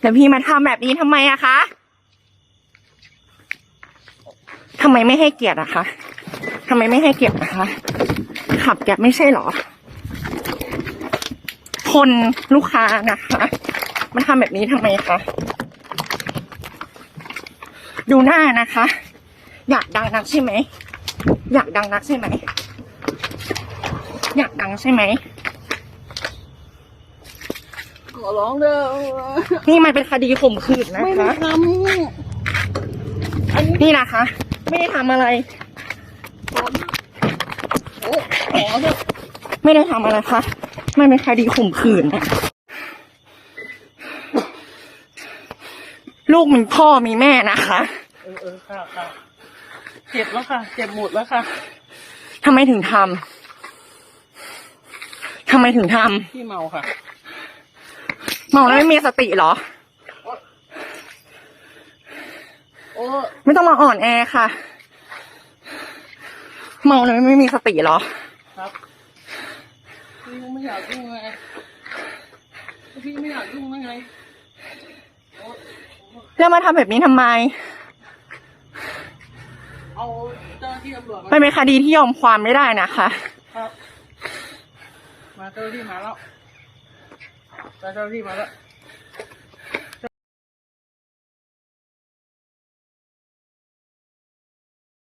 แล้วพี่มาทำแบบนี้ทำไมอะคะทำไมไม่ให้เกียรติอะคะทำไมไม่ให้เกียรตินะคะขับแกบไม่ใช่หรอ คนลูกค้านะคะมาทำแบบนี้ทำไมคะดูหน้านะคะ อยากดังนักใช่ไหม อยากดังนักใช่ไหม อยากดังใช่ไหม ขอร้องเด้อนี่มันเป็นคดีข่มขืนนะไม่คะได้ทำอันนี้นี่นะคะ ไม่ได้ทำอะไรขอโอ้ขอเถอะไม่ได้ทำอะไรคะ มันเป็นคดีข่มขืนอะลูกมีพ่อมีแม่นะคะเออเออค่ะค่ะเจ็บแล้วค่ะ เจ็บหมดแล้วค่ะ ทำไมถึงทำทำไมถึงทพี่เมาค่ะำเมาแล้วไม่มีสติเหรอ โอ้ไม่ต้องมาอ่อนแอค่ะ เมาแล้วไม่มีสติเหรอ ครับพี่ไม่อยากยุ่งไงพี่ไม่อยากยุ่งไงโอ้แล้วมาทำแบบนี้ทำไม เอาเจ้าหน้าที่ตำรวจมัมานเป็นคดีที่ยอมความไม่ได้นะคะ ครับ มาเจ้าหน้าที่มาแล้ว เจ้าหน้าที่มาแล้ว